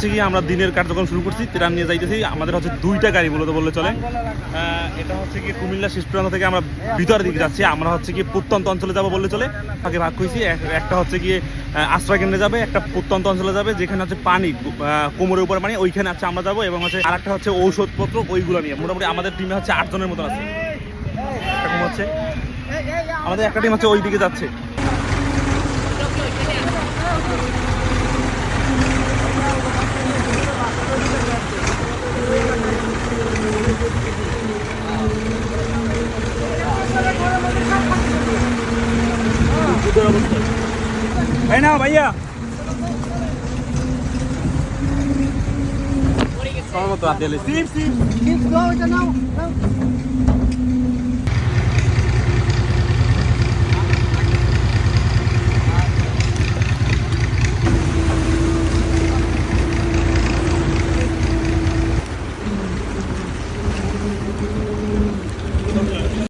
হচ্ছে কি আমরা দিনের কার্যক্রম শুরু করছি, ত্রাণ নিয়ে যাইতেছি। আমাদের হচ্ছে দুইটা গাড়ি মূলত বললে চলে। এটা হচ্ছে কি কুমিল্লা শেষ প্রান্ত থেকে আমরা ভিতরের দিকে যাচ্ছি। আমরা হচ্ছে কি প্রত্যন্ত অঞ্চলে যাব বললে চলে। আগে ভাগ এক- একটা হচ্ছে কি আশ্রয় কেন্দ্রে যাবে, একটা প্রত্যন্ত অঞ্চলে যাবে, যেখানে হচ্ছে পানি কোমরের উপর পানি ওইখানে হচ্ছে আমরা যাব এবং হচ্ছে আর একটা হচ্ছে ঔষধপত্র ওইগুলো নিয়ে। মোটামুটি আমাদের টিমে হচ্ছে আটজনের মতো আছে। এরকম হচ্ছে। আমাদের একটা টিম হচ্ছে ওই দিকে যাচ্ছে। এই না ভাইয়া সবার সিপ সিপ এলেছি Keep going now.